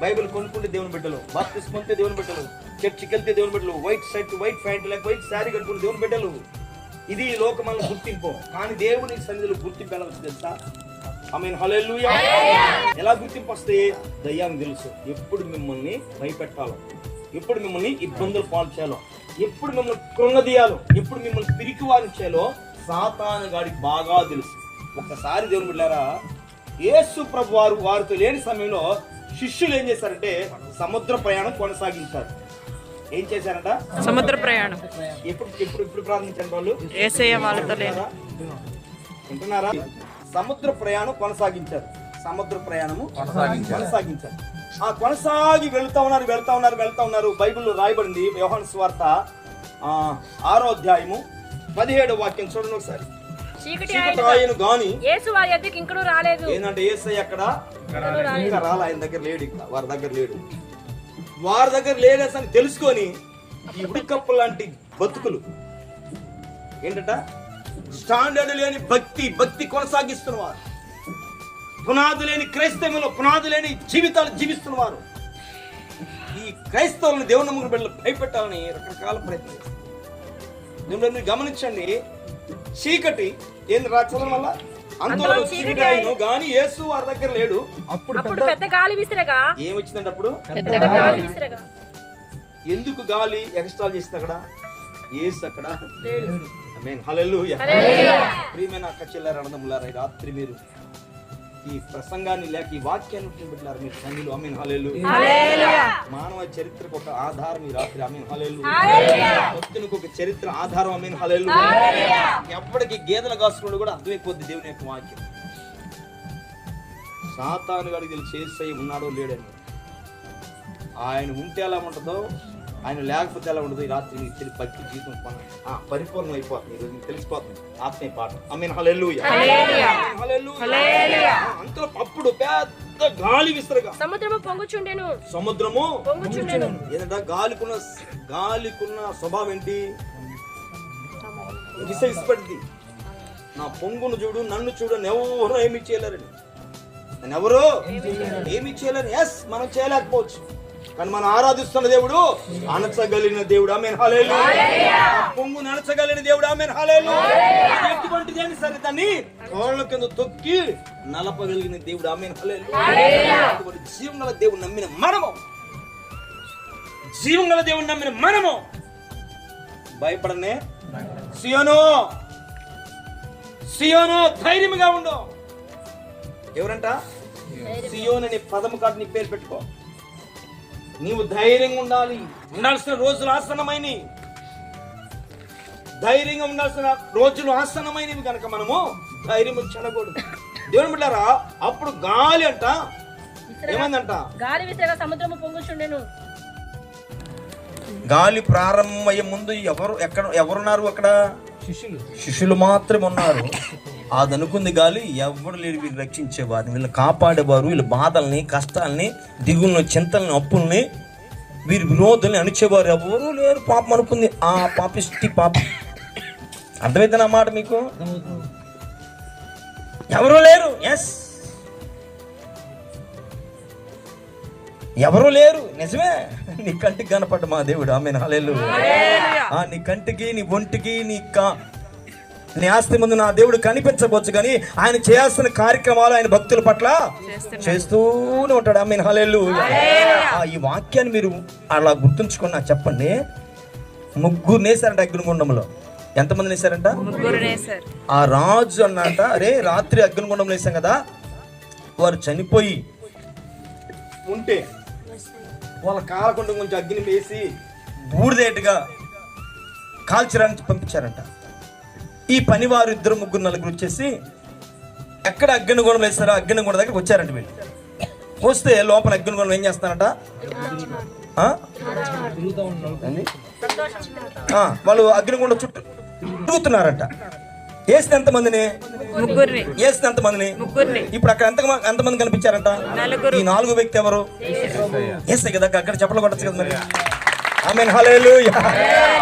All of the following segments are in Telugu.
బైబిల్ కొనుక్కుంటే దేవుని బిడ్డలు బాప్తిస్ పొందితే దేవుని బిడ్డలు చర్చికి వెళ్తే దేవుని బిడ్డలు వైట్ షర్ట్ వైట్ ప్యాంట్ లేక వైట్ శారీ కట్టుకుని దేవుని బిడ్డలు. ఇది ఈ లోకమైన గుర్తింపు. కానీ దేవుని సన్నిధిలో గుర్తింపు ఎలా వస్తుంది తెలుసా? ఐ మీన్ హల్లెలూయా ఎలా గుర్తింపు వస్తే దయ్యానికి తెలుసు. ఎప్పుడు మిమ్మల్ని భయపెట్టాలో ఎప్పుడు మిమ్మల్ని ఇబ్బందులు పాలు చేయాలో ఎప్పుడు మిమ్మల్ని కృంగదీయాలో ఎప్పుడు మిమ్మల్ని పిరికి వారించాలో సాతాను గాడికి బాగా తెలుసు. ఒక్కసారి దేవుని బిడ్డారా యేసు ప్రభు వారు వారితో లేని సమయంలో శిష్యులు ఏం చేశారంటే సముద్ర ప్రయాణం కొనసాగించారు ఏం చేశారంట? సముద్ర ప్రయాణం. ఎప్పుడు ఎప్పుడు ఎప్పుడు ప్రారంభించారు వాళ్ళు? ఏసయ్య వాళ్ళతో వింటున్నారా? సముద్ర ప్రయాణం కొనసాగించారు. సముద్ర ప్రయాణము కొనసాగించారు. ఆ కొనసాగి వెళ్తా ఉన్నారు వెళ్తా ఉన్నారు వెళ్తా ఉన్నారు. బైబిల్లో రాయబడింది యోహాను స్వార్త ఆ, ఆరో అధ్యాయము పదిహేడు వాక్యం చూడండి ఒకసారి. చీకటి ఆయన గాని యేసు వారి ఇంకను రాలేదు. ఏంటంటే అక్కడ ఇంకా రాలే? ఆయన దగ్గర లేడు వారి దగ్గర లేడు. వారి దగ్గర తెలుసుకొని ఈ ఉడికప్పు లాంటి బతుకులు ఏంటట? స్టాండర్డ్ లేని భక్తి భక్తి కొనసాగిస్తున్న వారు పునాది లేని క్రైస్తవంలో పునాది లేని జీవితాలు జీవిస్తున్న వారు ఈ క్రైస్తవులను దేవుని నమ్మకం బిడ్డలు భయపెట్టాలని రకరకాల ప్రయత్నం గమనించండి చీకటి. ఏంది రా చదవడం వల్ల అందులో చీకటి ఆయన గాని యేసు వారి దగ్గర లేడు. అప్పుడు పెద్ద గాలి విసిరగా? ఏమొచ్చిందంటే అప్పుడు? గాలి విసిరగా. ఎందుకు గాలి ఎక్స్ట్రా చేసింది అక్కడ? ఏసు అక్కడ? ఆమేన్. హల్లెలూయా ప్రియమైన అక్క చెల్లారు అన్నదమ్ములారా రాత్రి మీరు ఈ ప్రసంగాన్ని లేక ఈ వాక్యాన్ని పెట్టారు మీరు సంగిలు అమీన్ హలేలు మానవ చరిత్రకు ఒక ఆధారం ఈ రాత్రి. అమీన్ హలేలు భక్తునికి ఒక చరిత్ర ఆధారం. అమీన్ హలేలు ఎప్పటికి గేదెలు కాసుకున్నాడు కూడా అర్థమైపోద్ది దేవుని యొక్క వాక్యం. సాతాను తెలిసి చేసై ఉన్నాడో లేడని. ఆయన ఉంటే ఎలా ఉంటుందో ఆయన లేకపోతే ఎలా ఉండదు? ఈ రాత్రి మీకు తెలిసి భక్తి జీవితం పరిపూర్ణం అయిపోతుంది. ఈరోజు తెలిసిపోతుంది. ఆత్మీయ పాట. హల్లెలూయా హల్లెలూయా అంతలో అప్పుడు పెద్ద గాలి విసరగా. సముద్రము పొంగుచుండెను. సముద్రము పొంగుచుండెను. ఏంటంటే గాలికున్న గాలికున్న స్వభావం ఏంటి? విసగిసిపడింది నా పొంగును చూడు నన్ను చూడు ఎవరు ఏమి చేయలేరని ఎవరు? ఏమి చేయలేరు. ఎస్ మనం చేయలేకపోవచ్చు. కానీ మనం ఆరాధిస్తున్న దేవుడు అనచగలిగిన దేవుడు. ఆమె పొంగు నడచగలిగిన దేవుడు. ఆమె ఎటువంటిది అని సరే దాన్ని కోళ్ళ కింద తొక్కి నలపగలిగిన దేవుడు. ఆమె అటువంటి జీవం గల దేవుడు నమ్మిన మనము. జీవం గల దేవుడు నమ్మిన మనము. భయపడనే. సియోను. సియోను ధైర్యముగా ఉండు. ఎవరంట? సియోన్ అనే పదము కాదు నీ పేరు పెట్టుకో. నీవు ధైర్యంగా ఉండాలి. ఉండాల్సిన రోజులు ఆసన్నమైనవి. ధైర్యంగా ఉండాల్సిన రోజులు ఆసన్నమైనవి కనుక మనము ధైర్యం చెడకూడదు దేవుని బిడ్డారా అప్పుడు గాలి అంట ఏమైందంట? గాలి విసిరగా సముద్రము పొంగుచుండెను. గాలి ప్రారంభమయ్యే ముందు ఎవరు ఎక్కడ ఎవరున్నారు అక్కడ? శిష్యులు. శిష్యులు మాత్రమే ఉన్నారు అది అనుకుంది గాలి ఎవరు లేడు వీళ్ళు రక్షించేవారు. వీళ్ళని కాపాడేవారు వీళ్ళ బాధల్ని కష్టాలని దిగుల్ని చింతల్ని అప్పుల్ని వీరి విరోధుల్ని అణిచేవారు. ఎవరు లేరు. పాపం అనుకుంది. ఆ పాపిష్టి పాప. అర్థమైతే నా మాట మీకు? ఎవరు లేరు. ఎస్ ఎవరు లేరు. నిజమే. నీ కంటికి కనపడ్డ మా దేవుడు. ఆమె హలేలు నీ కంటికి నీ ఒంటికి నీ కా నీ ఆస్తి ముందు నా దేవుడు కనిపించవచ్చు కానీ ఆయన చేయాల్సిన కార్యక్రమాలు ఆయన భక్తుల పట్ల చేస్తూనే ఉంటాడు. ఆమె హలేలు ఈ వాక్యాన్ని మీరు అలా గుర్తుంచుకున్నా చెప్పండి. ముగ్గురు నేసారంట అగ్నిగుండంలో. ఎంతమంది నేసారంట ఆ రాజు అన్నట అరే రాత్రి అగ్నిగుండం వేసాం కదా. వారు చనిపోయి ఉంటే వాళ్ళ కాలకుండా కొంచెం అగ్ని వేసి బూడిదేటుగా కాల్చడానికి పంపించారంట. ఈ పని వారు ఇద్దరు ముగ్గురు నలుగురు వచ్చేసి ఎక్కడ అగ్నిగుణం వేస్తారో అగ్నిగుండం దగ్గరికి వచ్చారంట వీళ్ళు. వస్తే లోపల అగ్నిగుణం ఏం చేస్తారంట? వాళ్ళు అగ్నిగుండం చుట్టూ తిరుగుతున్నారంట. వేస్తే ఎంతమందిని? వేస్తే ఎంతమందిని? ఇప్పుడు అక్కడ ఎంత ఎంతమంది కనిపించారంట. ఈ నాలుగు వ్యక్తి ఎవరు? వేస్తే కదా అక్కడ చెప్పలు కొట్టచ్చు కదా మరి. Amen hallelujah.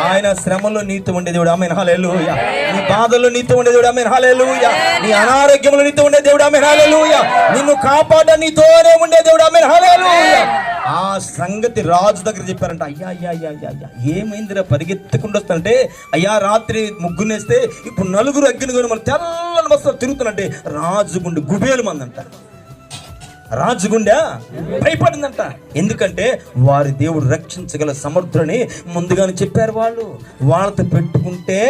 ఆయన శ్రమలో నీతి ఉండే దేవుడు ఆమెన్ హల్లెలూయా. నీ బాధలో నీతి ఉండే దేవుడు ఆమెన్ హల్లెలూయా. నీ అనారోగ్యంలో నీతి ఉండే దేవుడు ఆమెన్ హల్లెలూయా. నిన్ను కాపాడ నీతోనే ఉండే దేవుడు ఆమెన్ ఆ సంగతి రాజు దగ్గర చెప్పారంట అయ్యా అయ్యా అయ్యా అయ్యా అయ్యా ఏమైందిరా? పరిగెత్తుకుంటూ వస్తుంటే అయ్యా రాత్రి ముగ్గునేస్తే ఇప్పుడు నలుగురు అగ్గిన కొని మళ్ళీ తెల్లని వస్తారు తిరుగుతున్నట్టే రాజుగుండు గుబేలు మందంట. అంట భయపడిందంట. ఎందుకంటే వారి దేవుడు రక్షించగల సమర్థులని ముందుగానే చెప్పారు వాళ్ళు. వాళ్ళతో పెట్టుకుంటే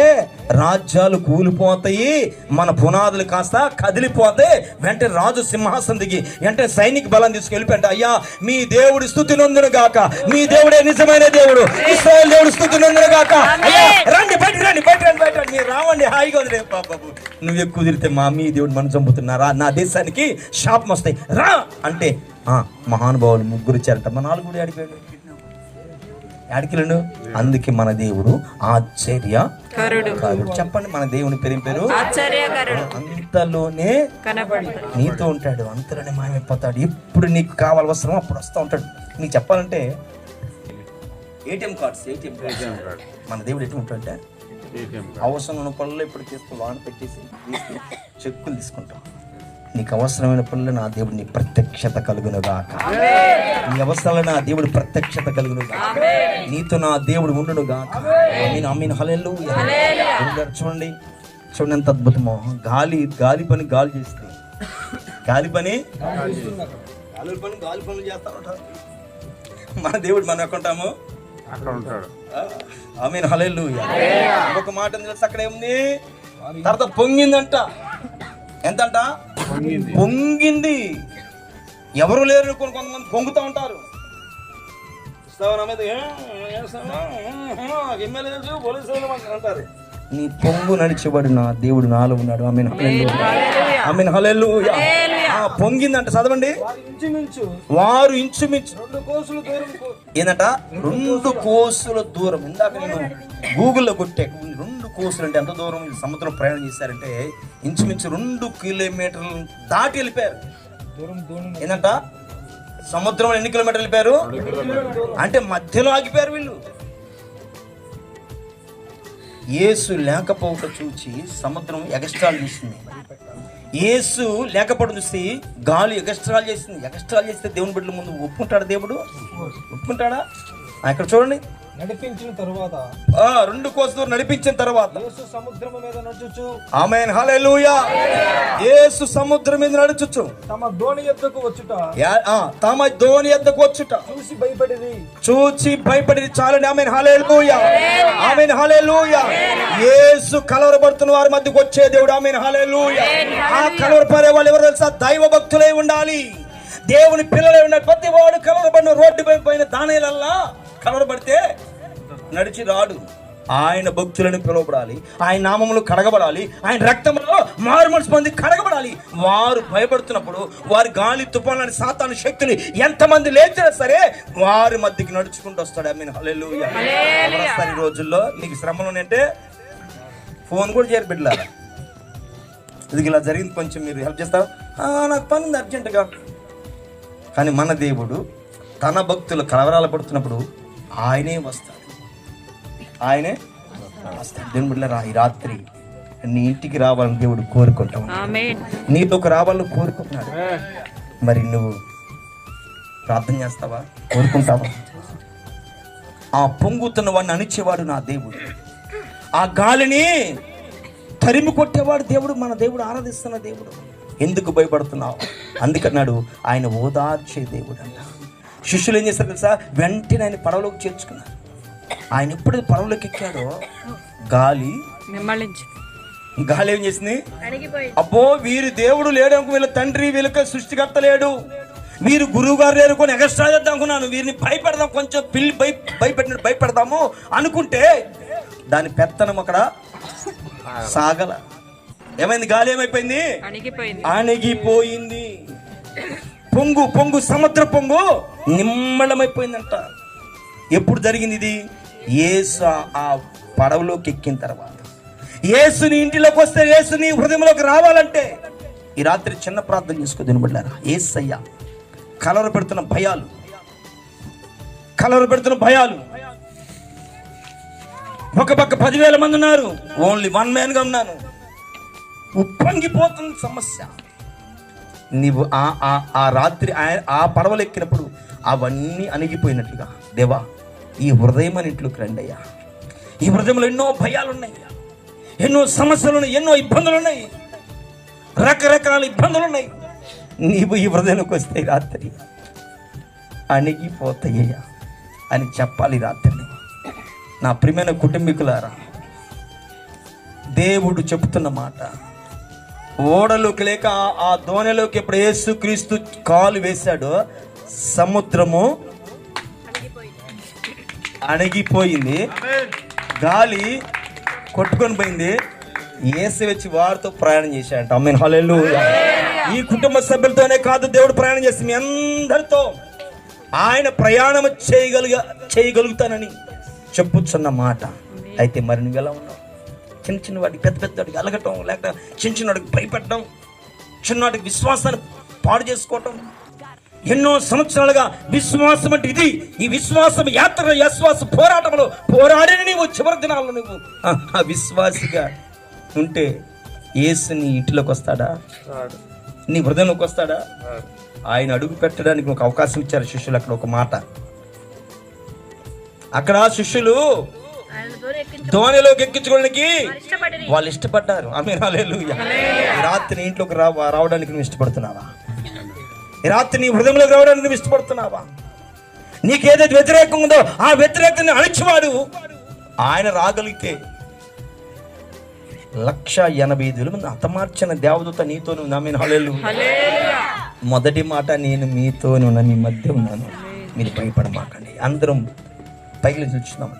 రాజ్యాలు కూలిపోతాయి మన పునాదులు కాస్త కదిలిపోతే వెంటనే రాజు సింహాసనం దిగి వెంటనే సైనిక బలం తీసుకెళ్ళిపోయింట అయ్యా మీ దేవుడి స్థుతి నొందును గాక. మీ దేవుడే నిజమైన దేవుడు. ఇస్రాయల్ దేవుడు స్థుతి నొందును గాక. రండి బయట రండి బయట రండి బయట రండి. మీరు రావండి హాయిగా ఉంది. బాబు. నువ్వు ఎక్కువ తిరిగితే మా మీ దేవుడు మనం చంపుతున్నారా? నా దేశానికి శాపం వస్తాయి. రా అంటే మహానుభావులు ముగ్గురు ఇచ్చారంట మా నాలుగు కూడా అడిగాడు అడిగిలను అందుకే మన దేవుడు ఆశ్చర్య. చెప్పండి మన దేవుని పేరు పేరు? అంతలోనే నీతో ఉంటాడు. అంతలోనే మాయమైపోతాడు. ఎప్పుడు నీకు కావాలి అవసరం అప్పుడు వస్తూ ఉంటాడు. నీకు చెప్పాలంటే ఏటీఎం కార్డ్స్ ఏటీఎం కార్డ్స్. మన దేవుడు ఎటు ఉంటాడంటే అవసరం ఉన్న పనులు ఇప్పుడు తీస్తూ వాన పెట్టేసి చెక్కులు తీసుకుంటాం. నీకు అవసరమైన పనులు నా దేవుడు నీ ప్రత్యక్షత కలుగునుగాక. నీ అవసరాలు నా దేవుడు ప్రత్యక్షత కలుగునుగాక. నీతో నా దేవుడు ఉండునుగాక. ఆమీన్. ఆమీన్. హల్లెలూయా. గురుగారు చూడండి. చూడండి ఎంత అద్భుతమో. గాలి గాలి పని గాలి చేస్తుంది. గాలి పని గాలి పని గాలి పనులు చేస్తారట. మన దేవుడు మనం ఎక్కడ ఉంటాము? అక్కడ ఉంటాడు. ఆమె హలేలు ఒక మాట తెలుసు అక్కడ ఏముంది? తర్వాత పొంగిందంట. ఎంతంట? పొంగింది. ఎవరు లేరు కొన్ని కొంతమంది పొంగుతూ ఉంటారు. అంటారు. నీ పొంగు నడిచేవాడు నా దేవుడు నాలో ఉన్నాడు. ఆమె ఆమె హలేలు పొంగిందంట చదవండి. ఇంచుమించు. వారు ఇంచుమించు. రెండు కోసులు దూరం కో- ఏంటంట రెండు కోసుల. దూరం. ఇందాక నేను గూగుల్లో కొట్టే. రెండు కోసులు అంటే ఎంత దూరం సముద్రం ప్రయాణం చేశారంటే ఇంచుమించు రెండు కిలోమీటర్లు దాటి వెళ్ళిపోయారు. దూరం దూరం. ఏంటంట సముద్రం ఎన్ని కిలోమీటర్లు వెళ్ళిపోయారు? అంటే మధ్యలో ఆగిపోయారు వీళ్ళు. యేసు లేకపోవట చూచి సముద్రం ఎగస్ట్రాల్ చేసింది. యేసు లేకపోవడం చూసి గాలి ఎగస్ట్రాల్ చేసింది. ఎగస్ట్రాల్ చేస్తే దేవుని బిడ్డల ముందు ఒప్పుకుంటాడా దేవుడు? ఒప్పుకుంటాడా ఇక్కడ చూడండి. నడిపించిన తరువాత ఆ రెండు కోసు నడిపించిన తర్వాత. యేసు సముద్రము మీద నడుచుచు. Amen hallelujah. యేసు సముద్రం మీద నడుచుచు. తమ దోణి ఎద్దకు వచ్చుట. ఆ, తమ ధోని ఎద్దకు వచ్చుట. చూసి భయపడిరి. చూచి భయపడి చాలండి. Amen hallelujah. Amen hallelujah. యేసు కలవరపడుతున్న వారి మధ్యకు వచ్చే దేవుడు. Amen hallelujah. ఆ కలవరపడే వాళ్ళు ఎవరు తెలుసా? దైవ భక్తులై ఉండాలి. దేవుని పిల్లలై ఉండాలి. ప్రతి వాడు కలవరపడిన రోడ్డు పైన దానిలల్లా కలవరపడితే నడిచి రాడు. ఆయన భక్తులను పిలువబడాలి. ఆయన నామములు కడగబడాలి. ఆయన రక్తంలో మారు మనసు పొంది కడగబడాలి. వారు భయపడుతున్నప్పుడు వారి గాలి తుఫాను సాతాను శక్తులు ఎంతమంది లేచినా సరే వారి మధ్యకి నడుచుకుంటూ వస్తాడు. ఐ మీన్ వస్తారు ఈ రోజుల్లో నీకు శ్రమలు అంటే ఫోన్ కూడా చేయరు బిడ్డలారా. ఇది ఇలా జరిగింది? కొంచెం మీరు హెల్ప్ చేస్తారా? "ఆ, నాకు పని ఉంది అర్జెంటుగా. కానీ మన దేవుడు తన భక్తులు కలవరాలు పడుతున్నప్పుడు ఆయనే వస్తాడు. ఆయనే వస్తాడు. దేవుని బిడ్డలారా ఈ రాత్రి నీ ఇంటికి రావాలని దేవుడు కోరుకుంటాం ఆమేన్. నీలోకి రావాలని కోరుకుంటున్నాడు. మరి నువ్వు ప్రార్థన చేస్తావా? కోరుకుంటావా? ఆ పొంగుతున్న వాడిని అణిచేవాడు నా దేవుడు. ఆ గాలిని తరిమి కొట్టేవాడు దేవుడు మన దేవుడు ఆరాధిస్తున్న దేవుడు. ఎందుకు భయపడుతున్నావు? అందుకన్నాడు ఆయన ఓదార్చే దేవుడు అంట. శిష్యులు ఏం చేస్తారు తెలుసా? వెంటనే ఆయన పడవలోకి చేర్చుకున్నారు. ఆయన ఎప్పుడు పడవలోకి ఎక్కాడో గాలి గాలి ఏం చేసింది? అబ్బో వీరి దేవుడు లేడు అనుకో వీళ్ళ తండ్రి వీళ్ళకి సృష్టికర్త లేడు. వీరు గురువు గారు లేరు కొన్ని ఎక్స్ట్రా చేద్దాం అనుకున్నాను. వీరిని భయపెడదాం కొంచెం పిల్లి భయ భయపెట్టినట్టు భయపెడదాము అనుకుంటే దాని పెత్తనం అక్కడ సాగల. ఏమైంది? గాలి ఏమైపోయింది? అణిగిపోయింది. అణిగిపోయింది. పొంగు పొంగు సముద్ర పొంగు నిమ్మళమైపోయిందంట ఎప్పుడు జరిగింది ఇది? ఏసు ఆ- పడవలోకి ఎక్కిన తర్వాత. యేసుని ఇంటిలోకి వస్తే యేసుని హృదయంలోకి రావాలంటే ఈ రాత్రి చిన్న ప్రార్థన చేసుకో దినబడ్డారా ఏసయ్య కలరు పెడుతున్న భయాలు కలరు పెడుతున్న భయాలు. ఒక పక్క పదివేల మంది ఉన్నారు. ఓన్లీ వన్ మ్యాన్గా ఉన్నాను. ఉప్పొంగిపోతున్న సమస్య. నీవు ఆ ఆ ఆ రాత్రి ఆయన ఆ పడవలు ఎక్కినప్పుడు అవన్నీ అణిగిపోయినట్లుగా. దేవా ఈ హృదయం అని ఇంట్లోకి రండి అయ్యా ఈ హృదయంలో ఎన్నో భయాలు ఉన్నాయి ఎన్నో సమస్యలు ఉన్నాయి ఎన్నో ఇబ్బందులు ఉన్నాయి రకరకాల ఇబ్బందులు ఉన్నాయి నీవు ఈ హృదయంలోకి వస్తే రాత్రి అణిగిపోతాయ్యా అని చెప్పాలి రాత్రి. నా ప్రియమైన కుటుంబీకులారా దేవుడు చెబుతున్న మాట ఓడలోకి లేక ఆ- దోణిలోకి ఎప్పుడు యేసు క్రీస్తు కాలు వేశాడో. సముద్రము అణిగిపోయింది. గాలి కొట్టుకొని పోయింది. ఏసు వచ్చి వారితో ప్రయాణం చేశాడంట. అమ్మీన్ హలెల్లు ఈ కుటుంబ సభ్యులతోనే కాదు దేవుడు ప్రయాణం చేసి మీ అందరితో ఆయన ప్రయాణం చేయగలుగ చేయగలుగుతానని చెప్పుచున్న మాట. అయితే మరి నువ్వు ఎలా ఉన్నావు? చిన్న చిన్న వాడికి పెద్ద పెద్ద వాడికి అలగటం లేక చిన్న చిన్న భయపెట్టడం చిన్నవాడికి విశ్వాసాన్ని పాడు చేసుకోవటం. ఎన్నో సంవత్సరాలుగా విశ్వాసం అంటే ఇది. ఈ విశ్వాసం యాత్ర విశ్వాస పోరాటంలో పోరాడిన నీవు చివరి దినాల్లో నువ్వు ఆ, విశ్వాసిగా ఉంటే యేసు నీ ఇంటిలోకి వస్తాడా? నీ హృదయంలోకి వస్తాడా? ఆయన అడుగు పెట్టడానికి ఒక అవకాశం ఇచ్చారు శిష్యులు అక్కడ ఒక మాట. అక్కడ శిష్యులు ధోనిలోకి ఎక్కించుకోవడానికి వాళ్ళు ఇష్టపడ్డారు. ఆమె రాత్రి నీ ఇంట్లోకి రా రావడానికి నువ్వు ఇష్టపడుతున్నావా? రాత్రి నీ హృదయంలోకి రావడానికి నువ్వు ఇష్టపడుతున్నావా? నీకేదైతే వ్యతిరేకం ఉందో ఆ వ్యతిరేకాన్ని అణిచివాడు ఆయన రాగలిగితే లక్ష ఎనభై ఐదు వేల మంది హతమార్చిన దేవదూత నీతోనే ఉంది. ఆమె హల్లెలూ మొదటి మాట నేను మీతోనే ఉన్నా మీ మధ్య ఉన్నాను. మీరు భయపడమాకండి. అందరం పైకి చూస్తున్నాం.